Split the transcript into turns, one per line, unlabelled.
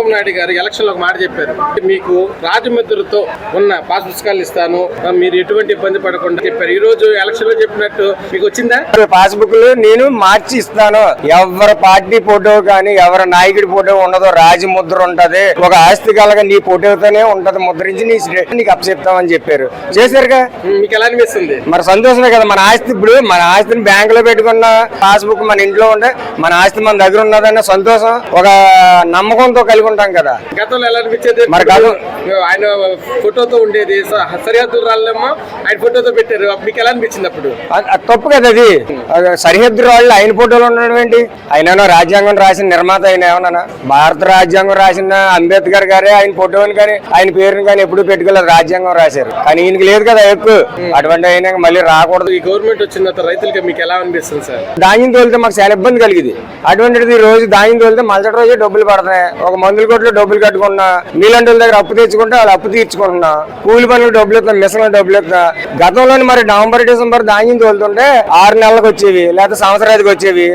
చంద్రబాబు నాయుడు గారు ఎలక్షన్లో ఒక మాట చెప్పారు. మీకు రాజముద్రతో ఉన్న పాస్ పుస్తకాలు ఇస్తాను. మీరు ఎటువంటి ఇబ్బంది పడకుండా చెప్పారు. ఈ రోజు ఎలక్షన్లో చెప్పినట్టు మీకు వచ్చిందా?
పాస్బుక్ నేను మార్చి ఇస్తాను. ఎవరి పార్టీ ఫోటో కానీ ఎవరి నాయకుడి ఫోటో ఉండదు రాజముద్ర ఉంటది. ఒక ఆస్తి కలగా నీ ఫోటోతోనే ఉంటది ముద్రించి నీ నీకు అప్పచెప్తామని చెప్పారు. చేశారుగా?
మీకు ఎలా అనిపిస్తుంది?
మరి సంతోషమే కదా మన ఆస్తి ఇప్పుడు మన ఆస్తిని బ్యాంక్లో పెట్టుకున్న పాస్బుక్ మన ఇంట్లో ఉండే మన ఆస్తి మన దగ్గర ఉన్నదన్న సంతోషం ఒక నమ్మకంతో కలిగి ఉంటాం కదా.
గతంలో ఎలా అనిపించేది?
మరి గతం-
ఆయన ఫోటోతో ఉండేది సరిహద్దు రాళ్ళేమో ఆయన ఫోటోతో పెట్టారు. మీకు ఎలా అనిపించింది అప్పుడు?
తప్పు కదా అది. సరిహద్దు రాళ్ళు ఆయన ఫోటోలు ఉండడం ఏంటి? ఆయన రాజ్యాంగం రాసిన నిర్మాత ఆయన ఏమన్నా భారత రాజ్యాంగం రాసిన అంబేద్కర్ గారే ఆయన ఫోటోని కానీ ఆయన పేరుని కానీ ఎప్పుడు పెట్టుకోలేదు రాజ్యాంగం రాశారు. కానీ ఈయనకి లేదు కదా ఎక్కువ అటువంటి అయినా మళ్ళీ రాకూడదు.
ఈ గవర్నమెంట్ వచ్చిన తర్వాత రైతులకి మీకు ఎలా అనిపిస్తుంది సార్?
ధాన్యం తోలితే మాకు చాలా ఇబ్బంది కలిగింది. అటువంటిది రోజు ధాన్యం తోలితే మలసటి రోజే డబ్బులు పడుతున్నాయి. ఒక మందుల కొట్లో డబ్బులు కట్టుకున్నా మీలాంటి వాళ్ళ దగ్గర అప్పు తెచ్చుకుంటే వాళ్ళు అప్పు తీర్చుకుంటున్నా. కూలి పనులు డబ్బులు ఇస్తున్నా మిషన్ల డబ్బులు ఇస్తున్నా గతంలోని మరి నవంబర్ డిసెంబర్ ధాన్యం తోలుతుంటే ఆరు నెలలకు వచ్చేవి లేకపోతే సంవత్సరానికి వచ్చేవి.